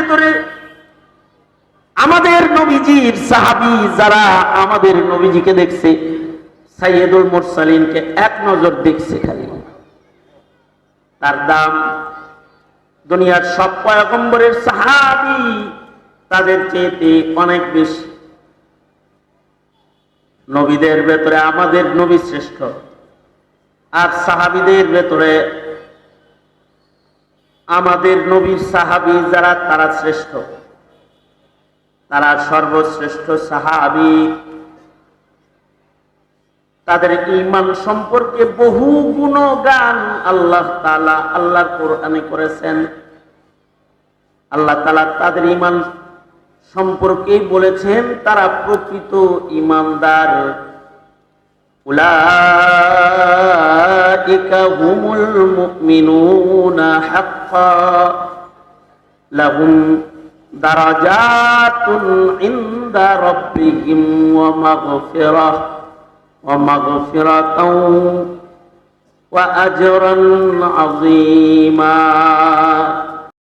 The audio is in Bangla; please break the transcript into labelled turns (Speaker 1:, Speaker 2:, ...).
Speaker 1: ভেতরে আমাদের নবীজির সাহাবি যারা আমাদের নবীজিকে দেখছে, সাইয়েদুল মুরসালিনকে এক নজর দেখছে খালি। তার দাম দুনিয়ার সব পয়গম্বরের সাহাবি তাদের চেয়েতে অনেক বেশি। নবীদের ভেতরে আমাদের নবী শ্রেষ্ঠ। আর সাহাবিদের ভেতরে আমাদের নবীর সাহাবি যারা, তারা শ্রেষ্ঠ। তারা সর্বশ্রেষ্ঠ সাহাবি। তাদের ইমান সম্পর্কে বহু গুণগান আল্লাহ তালা আল্লাহর কোরআনে করেছেন। আল্লাহ তালা তাদের ইমান সম্পর্কে বলেছেন, তারা প্রকৃত ইমানদার উলাইকা أولئك هم المؤمنون حقا. لهم درجات عند ربهم ومغفرة ومغفرة وأجرا عظيما.